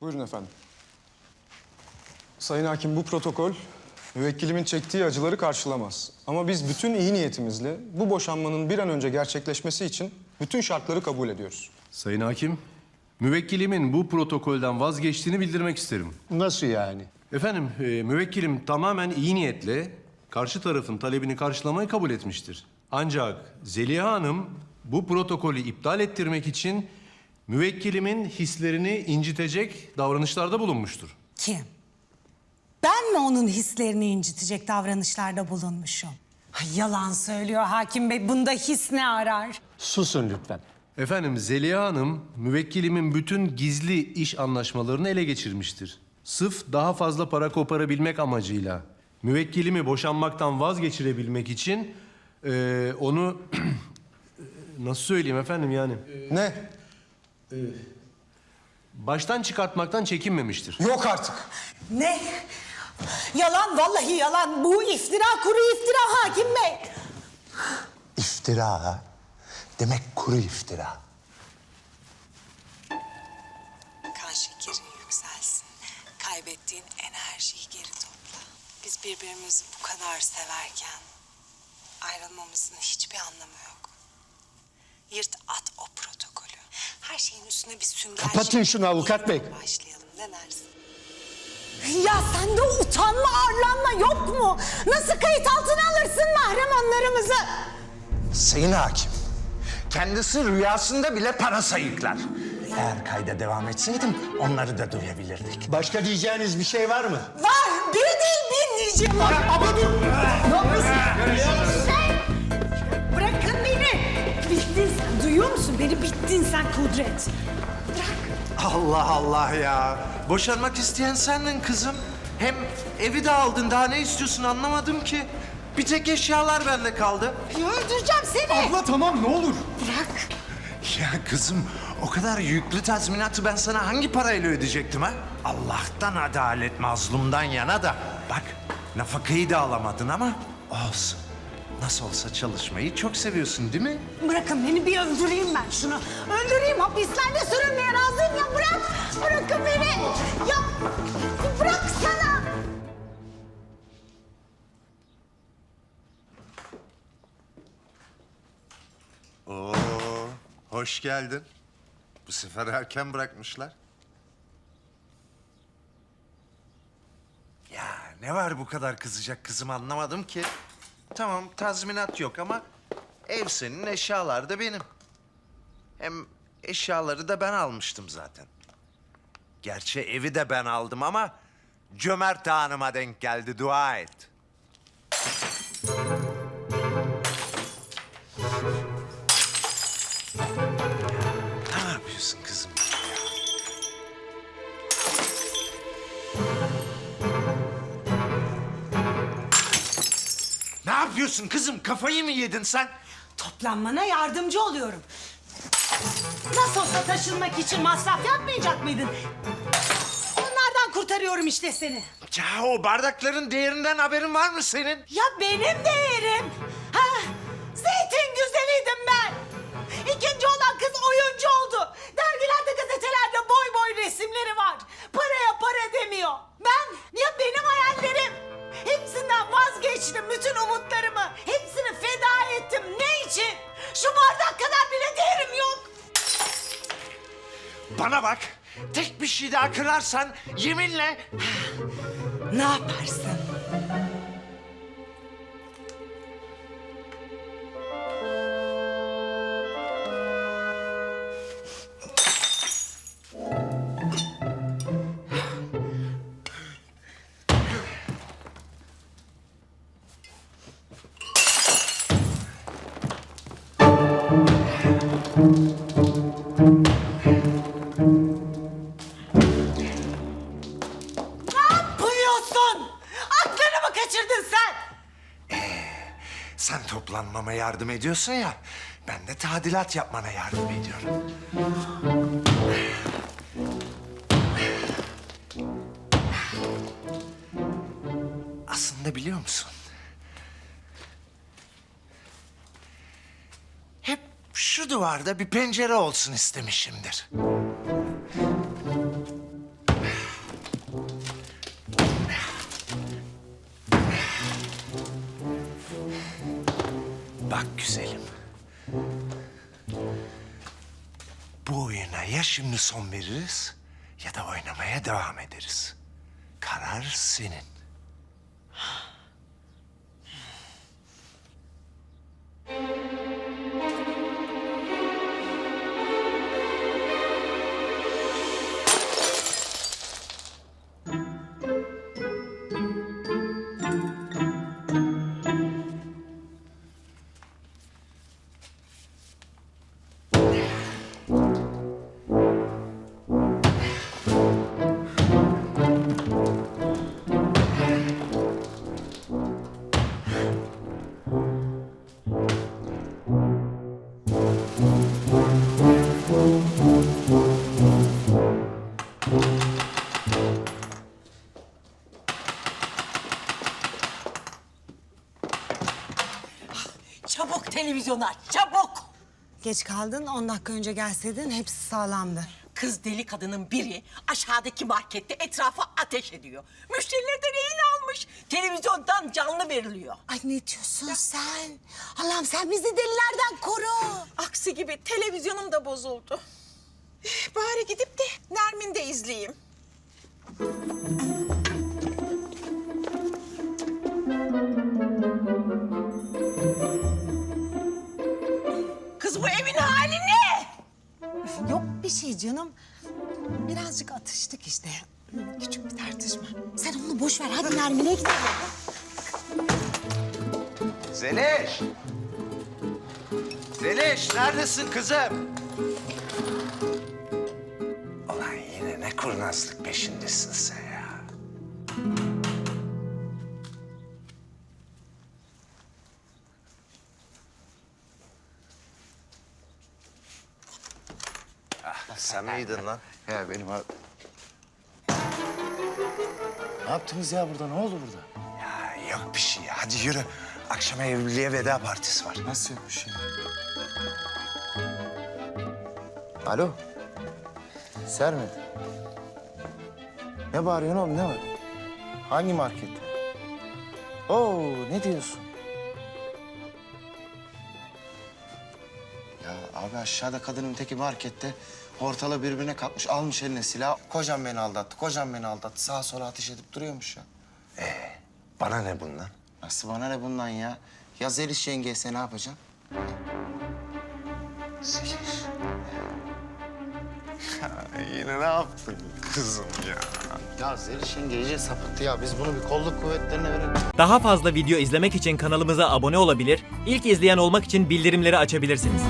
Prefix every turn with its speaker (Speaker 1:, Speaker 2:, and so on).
Speaker 1: Buyurun efendim. Sayın Hakim bu protokol müvekkilimin çektiği acıları karşılamaz. Ama biz bütün iyi niyetimizle bu boşanmanın bir an önce gerçekleşmesi için bütün şartları kabul ediyoruz.
Speaker 2: Sayın Hakim, müvekkilimin bu protokolden vazgeçtiğini bildirmek isterim.
Speaker 3: Nasıl yani?
Speaker 2: Efendim, e, müvekkilim tamamen iyi niyetle karşı tarafın talebini karşılamayı kabul etmiştir. Ancak Zeliha Hanım bu protokolü iptal ettirmek için müvekkilimin hislerini incitecek davranışlarda bulunmuştur.
Speaker 4: Kim? Ben mi onun hislerini incitecek davranışlarda bulunmuşum? Ay, yalan söylüyor hakim bey. Bunda his ne arar?
Speaker 3: Susun lütfen.
Speaker 2: Efendim Zeliha Hanım müvekkilimin bütün gizli iş anlaşmalarını ele geçirmiştir. Sırf daha fazla para koparabilmek amacıyla müvekkilimi boşanmaktan vazgeçirebilmek için eee, onu nasıl söyleyeyim efendim yani
Speaker 1: Ne?
Speaker 2: Baştan çıkartmaktan çekinmemiştir.
Speaker 1: Yok artık.
Speaker 4: Ne? Yalan vallahi yalan. Bu iftira kuru iftira hakim bey.
Speaker 5: İftira ha? Demek kuru iftira.
Speaker 6: Kan şekerin yükselsin. Kaybettiğin enerjiyi geri topla. Biz birbirimizi bu kadar severken ayrılmamızın hiçbir anlamı yok. Yırt at o protokolü. Her şeyin üstüne bir sünger...
Speaker 3: Kapatın şunu avukat bey.
Speaker 6: Başlayalım ne dersin?
Speaker 4: Ya sende utanma arlanma yok mu? Nasıl kayıt altına alırsın mahrem anlarımızı?
Speaker 5: Sayın hakim, kendisi rüyasında bile para sayıklar. Eğer kayda devam etseydim onları da duyabilirdik.
Speaker 3: Başka diyeceğiniz bir şey var mı?
Speaker 4: Var. Bir değil bin diyeceğim. var. Ama dur. Ne yapıyorsun? Bittin sen Kudret.
Speaker 7: Allah Allah ya. Boşanmak isteyen sendin kızım. Hem evi de aldın daha ne istiyorsun anlamadım ki. Bir tek eşyalar bende kaldı.
Speaker 4: Ya öldüreceğim seni.
Speaker 1: tamam ne olur.
Speaker 4: Bırak.
Speaker 7: Ya kızım o kadar yüklü tazminatı ben sana hangi parayla ödeyecektim ha? Allah'tan adalet mazlumdan yana da. Bak nafakayı da alamadın ama olsun. Nasıl olsa çalışmayı çok seviyorsun değil mi?
Speaker 4: Bırakın beni bir öldüreyim ben şunu. Öldüreyim hapislerde sürünmeye razıyım ya bırak. Bırakın beni. Ya bırak sana.
Speaker 7: Oo, hoş geldin. Bu sefer erken bırakmışlar. Ya ne var bu kadar kızacak kızım anlamadım ki. Tamam tazminat yok ama ev senin eşyalar da benim. Hem eşyaları da ben almıştım zaten. Gerçi evi de ben aldım ama cömert hanıma denk geldi dua et. Ne yapıyorsun kızım? Ne yapıyorsun kızım? Kafayı mı yedin sen?
Speaker 4: Toplanmana yardımcı oluyorum. Nasıl olsa taşınmak için masraf yapmayacak mıydın? Onlardan kurtarıyorum işte seni.
Speaker 7: Ya o bardakların değerinden haberin var mı senin?
Speaker 4: Ya benim değerim.
Speaker 7: Bana bak. Tek bir şey daha kırarsan yeminle
Speaker 4: Ne yaparsın?
Speaker 7: Yardım ediyorsun ya. Ben de tadilat yapmana yardım ediyorum. Aslında biliyor musun? Hep şu duvarda bir pencere olsun istemişimdir. Bu oyuna ya şimdi son veririz ya da oynamaya devam ederiz. Karar senin.
Speaker 8: Çabuk televizyona çabuk.
Speaker 4: Geç kaldın 10 dakika önce gelseydin hepsi sağlamdı.
Speaker 8: Kız deli kadının biri aşağıdaki markette etrafa ateş ediyor. Müşterilerden rehin almış. Televizyondan canlı veriliyor.
Speaker 4: Ay ne diyorsun sen? Allah'ım sen bizi delilerden koru.
Speaker 9: Aksi gibi televizyonum da bozuldu. Eh, Bari gidip de Nermin de izleyeyim.
Speaker 8: Kız bu evin hali ne?
Speaker 4: Yok bir şey canım. Birazcık atıştık işte. Küçük bir tartışma. Sen onu boş ver hadi Nermin'e gidelim.
Speaker 10: Zeliş! Zeliş neredesin kızım?
Speaker 7: Ulan yine ne kurnazlık peşindesin sen
Speaker 10: sen lan?
Speaker 7: Ya benim abi... Ne yaptınız ya burada? Ne oldu burada? Ya yok bir şey ya. Hadi yürü. Akşama evliliğe veda partisi var. Nasıl yok bir şey? Alo. Sermet. Ne bağırıyorsun oğlum? Ne var? Hangi market? Oo, ne diyorsun?
Speaker 11: Ya abi aşağıda kadının teki markette ortalığı birbirine katmış almış eline silah. Kocam beni aldattı, kocam beni aldattı. Sağa sola ateş edip duruyormuş ya.
Speaker 7: Bana ne bundan?
Speaker 11: Nasıl bana ne bundan ya? Ya Zeliş yengeyse ne yapacaksın?
Speaker 7: Zeliş. Yine ne yaptın kızım ya?
Speaker 11: Ya Zeliş yenge iyice sapıttı ya. Biz bunu bir kolluk kuvvetlerine verelim.
Speaker 6: Daha fazla video izlemek için kanalımıza abone olabilir, ilk izleyen olmak için bildirimleri açabilirsiniz.